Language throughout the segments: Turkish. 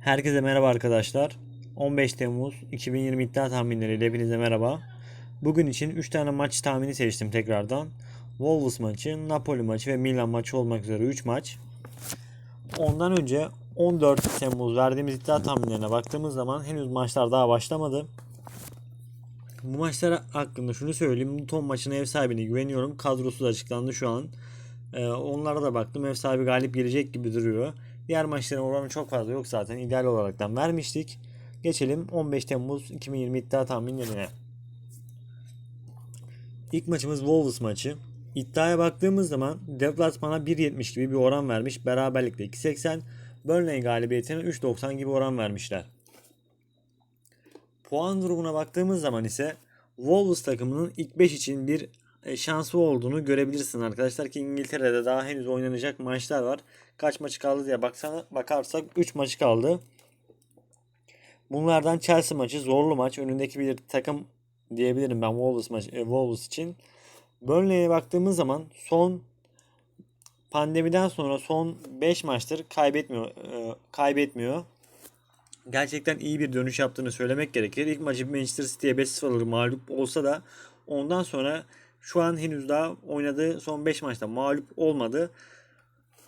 Herkese merhaba arkadaşlar. 15 Temmuz 2020 iddia tahminleriyle hepinize merhaba. Bugün için 3 tane maç tahmini seçtim tekrardan. Wolves maçı, Napoli maçı ve Milan maçı olmak üzere 3 maç. Ondan önce 14 Temmuz verdiğimiz iddia tahminlerine baktığımız zaman henüz maçlar daha başlamadı. Bu maçlar hakkında şunu söyleyeyim. Luton maçına ev sahibine güveniyorum. Kadrosu da açıklandı şu an. Ee, onlara da baktım. Ev sahibi galip gelecek gibi duruyor. Diğer maçların oranı çok fazla yok zaten. İdeal olaraktan vermiştik. Geçelim 15 Temmuz 2020 iddia tahminlerine. İlk maçımız Wolves maçı. İddiaya baktığımız zaman deplasmana 1.70 gibi bir oran vermiş. Beraberlikte 2.80. Burnley galibiyetine 3.90 gibi oran vermişler. Puan durumuna baktığımız zaman ise Wolves takımının ilk 5 için bir e, şansı olduğunu görebilirsin arkadaşlar ki İngiltere'de daha henüz oynanacak maçlar var. Kaç maçı kaldı diye baksana bakarsak 3 maçı kaldı. Bunlardan Chelsea maçı zorlu maç. Önündeki bir takım diyebilirim ben Wolves maç e, Wolves için. Burnley'e baktığımız zaman son pandemiden sonra son 5 maçtır kaybetmiyor e, kaybetmiyor. Gerçekten iyi bir dönüş yaptığını söylemek gerekir. İlk maçı Manchester City'ye 5-0 mağlup olsa da ondan sonra şu an henüz daha oynadığı son 5 maçta mağlup olmadı.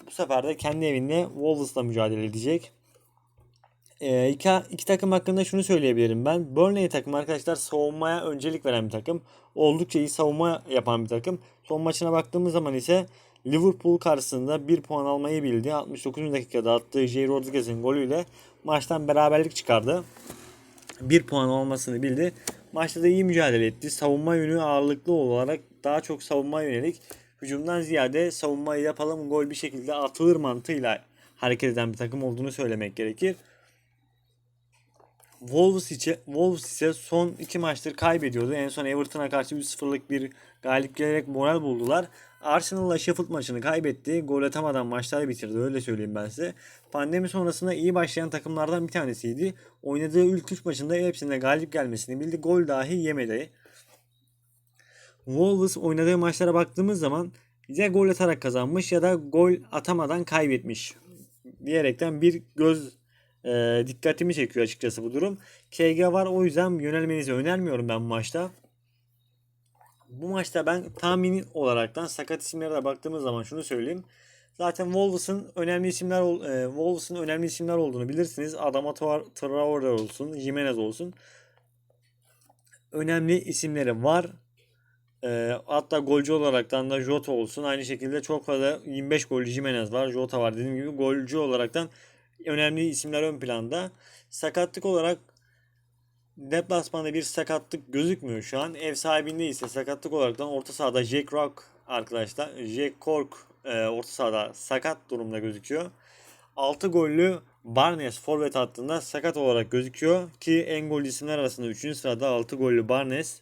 Bu sefer de kendi evinde Wolves'la mücadele edecek. Ee, iki, iki takım hakkında şunu söyleyebilirim ben. Burnley takım arkadaşlar savunmaya öncelik veren bir takım. Oldukça iyi savunma yapan bir takım. Son maçına baktığımız zaman ise Liverpool karşısında 1 puan almayı bildi. 69. dakikada attığı J. Rodriguez'in golüyle maçtan beraberlik çıkardı. 1 puan olmasını bildi. Maçta da iyi mücadele etti. Savunma yönü ağırlıklı olarak daha çok savunma yönelik. Hücumdan ziyade savunmayı yapalım gol bir şekilde atılır mantığıyla hareket eden bir takım olduğunu söylemek gerekir. Wolves ise, Wolves ise son iki maçtır kaybediyordu. En son Everton'a karşı 3-0'lık bir galip gelerek moral buldular. Arsenal'la Sheffield maçını kaybetti. Gol atamadan maçları bitirdi. Öyle söyleyeyim ben size. Pandemi sonrasında iyi başlayan takımlardan bir tanesiydi. Oynadığı ilk 3 maçında hepsinde galip gelmesini bildi. Gol dahi yemedi. Wolves oynadığı maçlara baktığımız zaman ya gol atarak kazanmış ya da gol atamadan kaybetmiş diyerekten bir göz e, dikkatimi çekiyor açıkçası bu durum. KG var o yüzden yönelmenizi önermiyorum ben maçta. Bu maçta ben tahmini olaraktan sakat isimlere de baktığımız zaman şunu söyleyeyim. Zaten Wolves'ın önemli isimler e, Wolves'ın önemli isimler olduğunu bilirsiniz. Adama Traore olsun, Jimenez olsun. Önemli isimleri var. E, hatta golcü olaraktan da Jota olsun. Aynı şekilde çok fazla 25 golcü Jimenez var. Jota var dediğim gibi. Golcü olaraktan önemli isimler ön planda. Sakatlık olarak deplasmanda bir sakatlık gözükmüyor şu an. Ev sahibinde ise sakatlık olaraktan orta sahada Jack Rock arkadaşlar. Jack Cork e, orta sahada sakat durumda gözüküyor. 6 gollü Barnes forvet hattında sakat olarak gözüküyor ki en gol isimler arasında 3. sırada 6 gollü Barnes.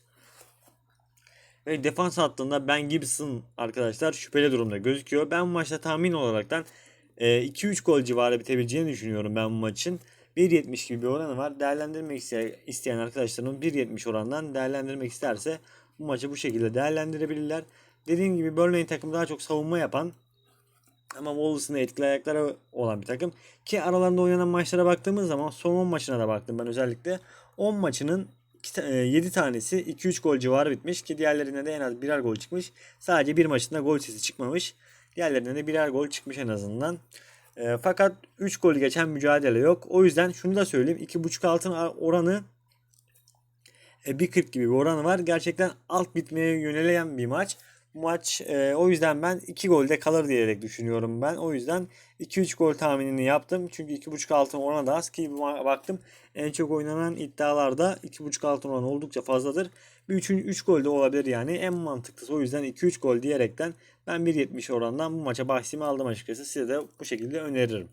Ve defans hattında Ben Gibson arkadaşlar şüpheli durumda gözüküyor. Ben bu maçta tahmin olaraktan 2-3 gol civarı bitebileceğini düşünüyorum ben bu maçın. 1.70 gibi bir oranı var. Değerlendirmek isteyen arkadaşlarım 1.70 orandan değerlendirmek isterse bu maçı bu şekilde değerlendirebilirler. Dediğim gibi Burnley takım daha çok savunma yapan ama Wolves'ın etkili ayakları olan bir takım. Ki aralarında oynanan maçlara baktığımız zaman son 10 maçına da baktım ben özellikle. 10 maçının 7 tanesi 2-3 gol civarı bitmiş ki diğerlerinde de en az birer gol çıkmış. Sadece bir maçında gol sesi çıkmamış. Diğerlerinde de birer gol çıkmış en azından. E, fakat 3 gol geçen mücadele yok. O yüzden şunu da söyleyeyim. 2.5 altın oranı e, 1.40 gibi bir oranı var. Gerçekten alt bitmeye yöneleyen bir maç. Maç e, o yüzden ben 2 golde kalır diyerek düşünüyorum ben. O yüzden 2-3 gol tahminini yaptım. Çünkü 2.5 altın oranı da az ki baktım. En çok oynanan iddialarda 2.5 altın oranı oldukça fazladır. Bir 3, 3 gol de olabilir yani. En mantıklısı o yüzden 2-3 gol diyerekten ben 1.70 orandan bu maça bahsimi aldım açıkçası. Size de bu şekilde öneririm.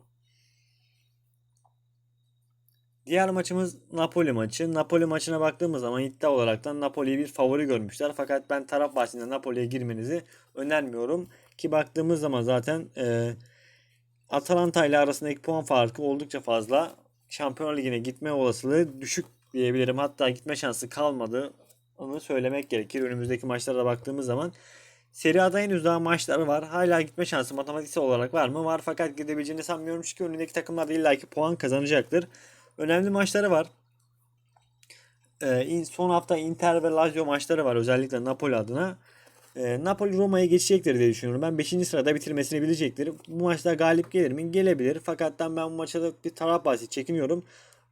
Diğer maçımız Napoli maçı. Napoli maçına baktığımız zaman iddia olaraktan Napoli'yi bir favori görmüşler. Fakat ben taraf bahsinde Napoli'ye girmenizi önermiyorum. Ki baktığımız zaman zaten e, Atalanta ile arasındaki puan farkı oldukça fazla. Şampiyonlar Ligi'ne gitme olasılığı düşük diyebilirim. Hatta gitme şansı kalmadı. Onu söylemek gerekir. Önümüzdeki maçlara baktığımız zaman Seri A'da henüz daha maçları var. Hala gitme şansı matematiksel olarak var mı? Var fakat gidebileceğini sanmıyorum çünkü önündeki takımlar da illaki puan kazanacaktır. Önemli maçları var. Ee, son hafta Inter ve Lazio maçları var özellikle Napoli adına. Ee, Napoli Roma'ya geçecektir diye düşünüyorum. Ben 5. sırada bitirmesini bilecektir. Bu maçta galip gelir mi? Gelebilir. Fakat ben bu maçta da bir taraf bahsi çekiniyorum.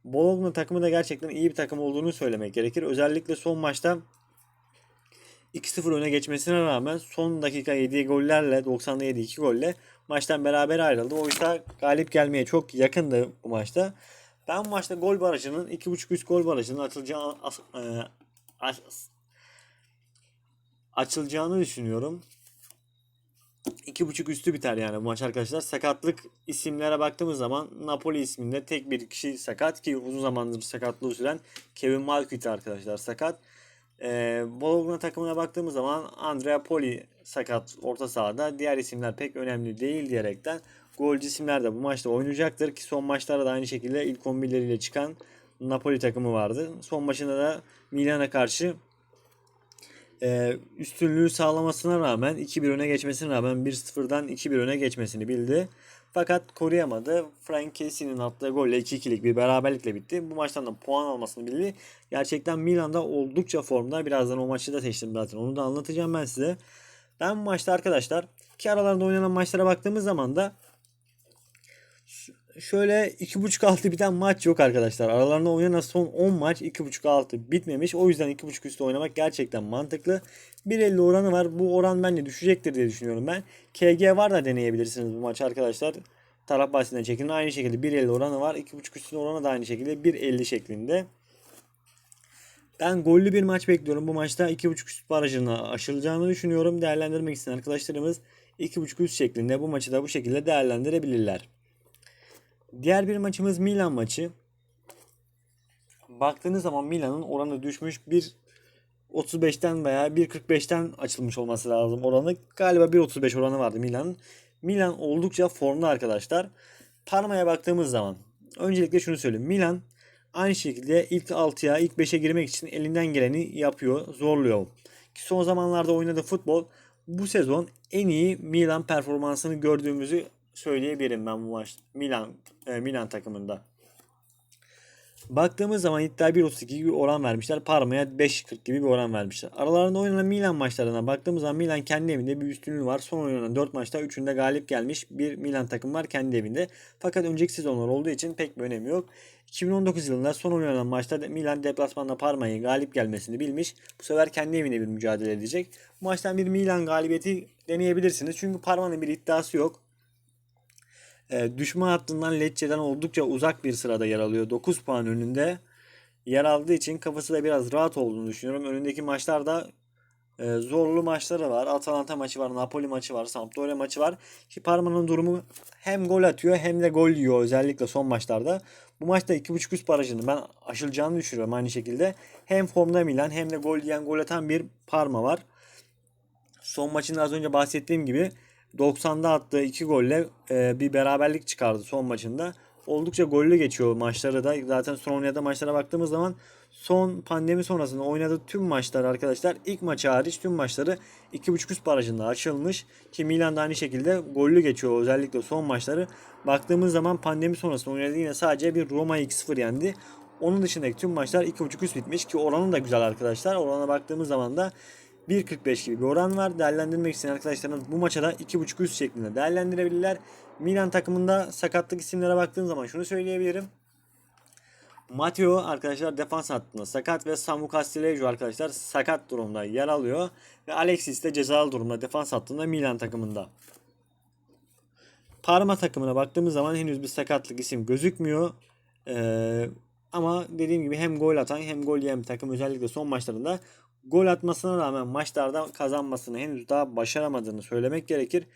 Bologna takımı da gerçekten iyi bir takım olduğunu söylemek gerekir. Özellikle son maçta 2-0 öne geçmesine rağmen son dakika yediği gollerle 90'da yediği 2 golle maçtan beraber ayrıldı. Oysa galip gelmeye çok yakındı bu maçta. Ben maçta gol barajının 2.5 üst gol barajının açılacağı, as- e, as- açılacağını düşünüyorum. 2.5 üstü biter yani bu maç arkadaşlar. Sakatlık isimlere baktığımız zaman Napoli isminde tek bir kişi sakat ki uzun zamandır sakatlığı süren Kevin Malcuit arkadaşlar sakat. Ee, Bologna takımına baktığımız zaman Andrea Poli sakat orta sahada. Diğer isimler pek önemli değil diyerekten golcü isimler de bu maçta oynayacaktır ki son maçlarda da aynı şekilde ilk 11'leriyle çıkan Napoli takımı vardı. Son maçında da Milan'a karşı e, üstünlüğü sağlamasına rağmen 2-1 öne geçmesine rağmen 1-0'dan 2-1 öne geçmesini bildi. Fakat koruyamadı. Frank Kessi'nin attığı golle 2-2'lik bir beraberlikle bitti. Bu maçtan da puan almasını bildi. Gerçekten Milan'da oldukça formda. Birazdan o maçı da seçtim zaten. Onu da anlatacağım ben size. Ben bu maçta arkadaşlar ki aralarında oynanan maçlara baktığımız zaman da şöyle 2.5 altı biten maç yok arkadaşlar. Aralarında oynanan son 10 maç 2.5 altı bitmemiş. O yüzden 2.5 üstü oynamak gerçekten mantıklı. 1.50 oranı var. Bu oran bence düşecektir diye düşünüyorum ben. KG var da deneyebilirsiniz bu maçı arkadaşlar. Taraf bahsinden çekin. Aynı şekilde 1.50 oranı var. 2.5 üstün oranı da aynı şekilde 1.50 şeklinde. Ben gollü bir maç bekliyorum. Bu maçta 2.5 üst barajına aşılacağını düşünüyorum. Değerlendirmek isteyen arkadaşlarımız 2.5 üst şeklinde bu maçı da bu şekilde değerlendirebilirler. Diğer bir maçımız Milan maçı. Baktığınız zaman Milan'ın oranı düşmüş. 1.35'ten veya 1.45'ten açılmış olması lazım oranı. Galiba 1.35 oranı vardı Milan'ın. Milan oldukça formda arkadaşlar. Parma'ya baktığımız zaman öncelikle şunu söyleyeyim. Milan aynı şekilde ilk 6'ya, ilk 5'e girmek için elinden geleni yapıyor, zorluyor. Ki son zamanlarda oynadığı futbol bu sezon en iyi Milan performansını gördüğümüzü söyleyebilirim ben bu maç Milan e, Milan takımında. Baktığımız zaman iddia 1.32 gibi bir oran vermişler. Parma'ya 5.40 gibi bir oran vermişler. Aralarında oynanan Milan maçlarına baktığımız zaman Milan kendi evinde bir üstünlüğü var. Son oynanan 4 maçta 3'ünde galip gelmiş bir Milan takım var kendi evinde. Fakat önceki sezonlar olduğu için pek bir önemi yok. 2019 yılında son oynanan maçta Milan deplasmanda Parma'yı galip gelmesini bilmiş. Bu sefer kendi evinde bir mücadele edecek. Bu maçtan bir Milan galibiyeti deneyebilirsiniz. Çünkü Parma'nın bir iddiası yok. E, düşman hattından Lecce'den oldukça uzak bir sırada yer alıyor. 9 puan önünde yer aldığı için kafası da biraz rahat olduğunu düşünüyorum. Önündeki maçlarda e, zorlu maçları var. Atalanta maçı var, Napoli maçı var, Sampdoria maçı var. Ki Parma'nın durumu hem gol atıyor hem de gol yiyor özellikle son maçlarda. Bu maçta 2.5 üst barajını ben aşılacağını düşünüyorum aynı şekilde. Hem formda Milan hem de gol yiyen gol atan bir Parma var. Son maçında az önce bahsettiğim gibi 90'da attığı 2 golle e, bir beraberlik çıkardı son maçında. Oldukça gollü geçiyor maçları da. Zaten son oynadığı maçlara baktığımız zaman son pandemi sonrasında oynadığı tüm maçlar arkadaşlar ilk maçı hariç tüm maçları 2.5 üst barajında açılmış. Ki Milan da aynı şekilde gollü geçiyor özellikle son maçları. Baktığımız zaman pandemi sonrasında oynadığı yine sadece bir Roma 2-0 yendi. Onun dışındaki tüm maçlar 2.5 üst bitmiş ki oranı da güzel arkadaşlar. Orana baktığımız zaman da 1.45 gibi bir oran var. Değerlendirmek isteyen arkadaşlarımız bu maça da 2.5 üst şeklinde değerlendirebilirler. Milan takımında sakatlık isimlere baktığım zaman şunu söyleyebilirim. Matteo arkadaşlar defans hattında sakat ve Samu Castillejo arkadaşlar sakat durumda yer alıyor. Ve Alexis de cezalı durumda defans hattında Milan takımında. Parma takımına baktığımız zaman henüz bir sakatlık isim gözükmüyor. Ee, ama dediğim gibi hem gol atan hem gol yiyen bir takım özellikle son maçlarında gol atmasına rağmen maçlarda kazanmasını henüz daha başaramadığını söylemek gerekir.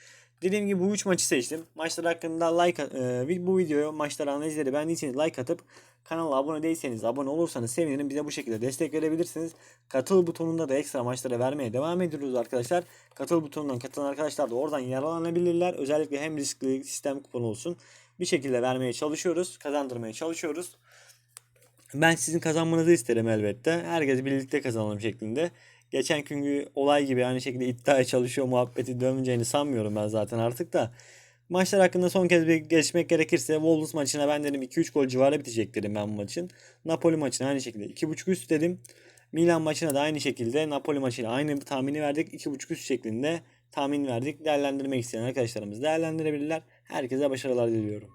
Dediğim gibi bu 3 maçı seçtim. Maçlar hakkında like e, bu videoyu maçları analizleri beğendiyseniz like atıp kanala abone değilseniz abone olursanız sevinirim. Bize bu şekilde destek verebilirsiniz. Katıl butonunda da ekstra maçlara vermeye devam ediyoruz arkadaşlar. Katıl butonundan katılan arkadaşlar da oradan yararlanabilirler. Özellikle hem riskli sistem kuponu olsun bir şekilde vermeye çalışıyoruz. Kazandırmaya çalışıyoruz. Ben sizin kazanmanızı isterim elbette. Herkes birlikte kazanalım şeklinde. geçen günkü olay gibi aynı şekilde iddiaya çalışıyor muhabbeti dönmeyeceğini sanmıyorum ben zaten artık da. Maçlar hakkında son kez bir geçmek gerekirse Wolves maçına ben dedim 2-3 gol civarı bitecek dedim ben bu maçın. Napoli maçına aynı şekilde 2.5 üst dedim. Milan maçına da aynı şekilde Napoli maçıyla aynı tahmini verdik. 2.5 üst şeklinde tahmin verdik. Değerlendirmek isteyen arkadaşlarımız değerlendirebilirler. Herkese başarılar diliyorum.